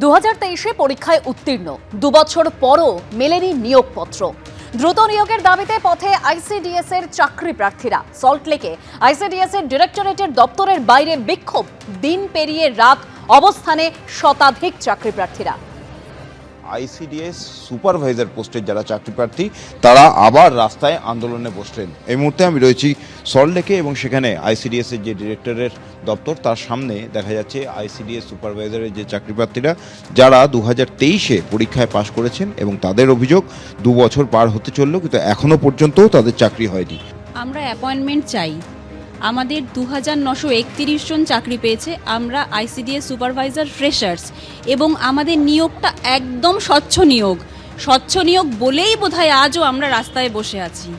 দু হাজার তেইশে পরীক্ষায় উত্তীর্ণ। দুবছর পরও মেলেনি নিয়োগপত্র। দ্রুত নিয়োগের দাবিতে পথে আইসিডিএস এর চাকরি প্রার্থীরা। সল্টলেকে আইসিডিএস এর ডিরেক্টরেটের দপ্তরের বাইরে বিক্ষোভ। দিন পেরিয়ে রাত অবস্থানে শতাধিক চাকরি প্রার্থীরা। আইসিডিএস সুপারভাইজার পোস্টের যারা চাকরি প্রার্থী, তারা আবার রাস্তায় আন্দোলনে বসলেন। এই মুহূর্তে আমি রয়েছি সল্টলেকে এবং সেখানে আইসিডিএস এর যে ডিরেক্টরের দপ্তর, তার সামনে দেখা যাচ্ছে আইসিডিএস সুপারভাইজারের যে চাকরি প্রার্থীরা, যারা দু হাজার তেইশে পরীক্ষায় পাশ করেছেন এবং তাদের অভিযোগ দু বছর পার হতে চলল, কিন্তু এখনও পর্যন্ত তাদের চাকরি হয়নি। আমরা অ্যাপয়েন্টমেন্ট চাই। আমাদের দু হাজার নশো একত্রিশ জন চাকরি পেয়েছে। আমরা আইসিডিএস সুপারভাইজার, ফ্রেশার্স এবং আমাদের নিয়োগটা একদম স্বচ্ছ নিয়োগ। স্বচ্ছ নিয়োগ বলেই বোধহয় আজও আমরা রাস্তায় বসে আছি।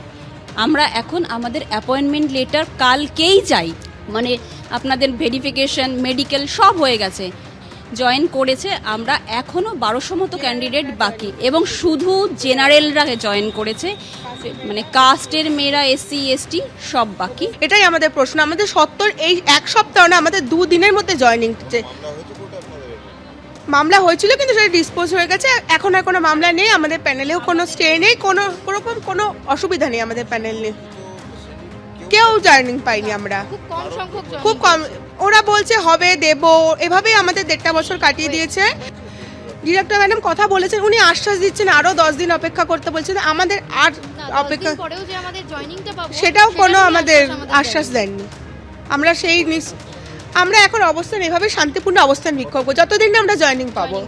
আমরা এখন আমাদের অ্যাপয়েন্টমেন্ট লেটার কালকেই চাই। মানে আপনাদের ভেরিফিকেশন, মেডিকেল সব হয়ে গেছে। জয়েন করেছে আমরা এখনও বারোশো মতো ক্যান্ডিডেট বাকি। এবং শুধু জেনারেলরা জয়েন করেছে মানে কাস্টের মেয়েরা এসসি এসটি সব বাকি। এটাই আমাদের প্রশ্ন। আমাদের সত্তর এই এক সপ্তাহ না আমাদের দুদিনের মধ্যে জয়নিং মামলা হয়েছিল কিন্তু সেটা ডিসপোজ হয়ে গেছে। এখন আর কোনো মামলা নেই আমাদের প্যানেলেও কোনো স্টে নেই কোনো ওরকম কোনো অসুবিধা নেই আমাদের প্যানেল নিয়ে কেউ জয়নিং পাইনি আমরা। খুব কম সংখ্যক খুব কম ওরা বলছে হবে দেব। এভাবেই আমাদের দেড়টা বছর কাটিয়ে দিয়েছে। ডিরেক্টর ম্যাডাম কথা বলেছেন উনি আশ্বাস দিচ্ছেন আরও দশ দিন অপেক্ষা করতে বলছেন। আমাদের আর অপেক্ষা দিন পরেও যে আমাদের জয়েনিংটা পাবো সেটাও কোনো আমাদের আশ্বাস দেননি। আমরা সেই আমরা এখন অবস্থান এভাবে শান্তিপূর্ণ অবস্থান বিক্ষোভ করব। যতদিন না আমরা জয়েনিং পাবো।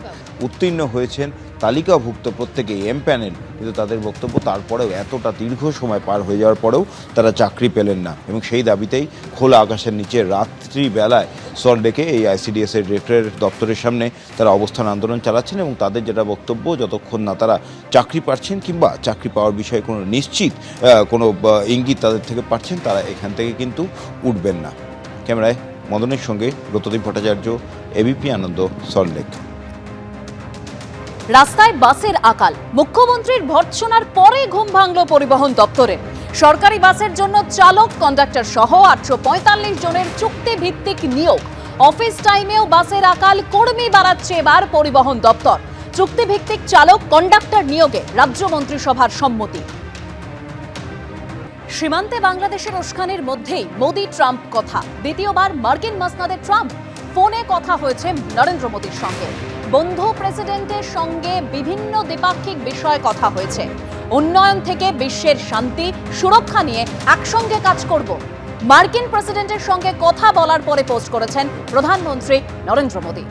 উত্তীর্ণ হয়েছেন তালিকাভুক্ত প্রত্যেকে এম প্যানেল কিন্তু তাদের বক্তব্য তারপরেও এতটা দীর্ঘ সময় পার হয়ে যাওয়ার পরেও তারা চাকরি পেলেন না এবং সেই দাবিতেই খোলা আকাশের নিচে রাত্রি বেলায় সল্টলেকে এই আইসিডিএস এর ডিরেক্টরের দপ্তরের সামনে তারা অবস্থান আন্দোলন চালাচ্ছেন এবং তাদের যেটা বক্তব্য, যতক্ষণ না তারা চাকরি পাচ্ছেন কিংবা চাকরি পাওয়ার বিষয়ে কোনো নিশ্চিত কোনো ইঙ্গিত তাদের থেকে পাচ্ছেন, তারা এখান থেকে কিন্তু উঠবেন না। ক্যামেরায় মদনের সঙ্গে Bratadeep Bhattacharya ABP Ananda Salt Lake রাস্তায় বাসের আকাল। মুখ্যমন্ত্রীর ভর্ৎসনার পরে ঘুম ভাঙল পরিবহন দপ্তরে। সরকারি বাসের জন্য চালক কন্ডাক্টর সহ আটশো পঁয়তাল্লিশ জনের চুক্তি ভিত্তিক নিয়োগ। অফিস টাইমেও বাসের আকাল কর্মী বাড়াচ্ছে এবার পরিবহন দপ্তর। চুক্তিভিত্তিক চালক কন্ডাক্টর নিয়োগে রাজ্য মন্ত্রিসভার সম্মতি। সীমান্তে বাংলাদেশের উস্কানির মধ্যেই মোদি ট্রাম্প কথা। দ্বিতীয়বার মার্কিন মাসনাদের ট্রাম্প। ফোনে কথা হয়েছে নরেন্দ্র মোদীর সঙ্গে। বন্ধু প্রেসিডেন্টের সঙ্গে বিভিন্ন দ্বিপাক্ষিক বিষয়ে কথা হয়েছে। উন্নয়ন থেকে বিশ্বের শান্তি, সুরক্ষা নিয়ে একসঙ্গে কাজ করব। মার্কিন প্রেসিডেন্টের সঙ্গে কথা বলার পরে পোস্ট করেছেন প্রধানমন্ত্রী নরেন্দ্র মোদী।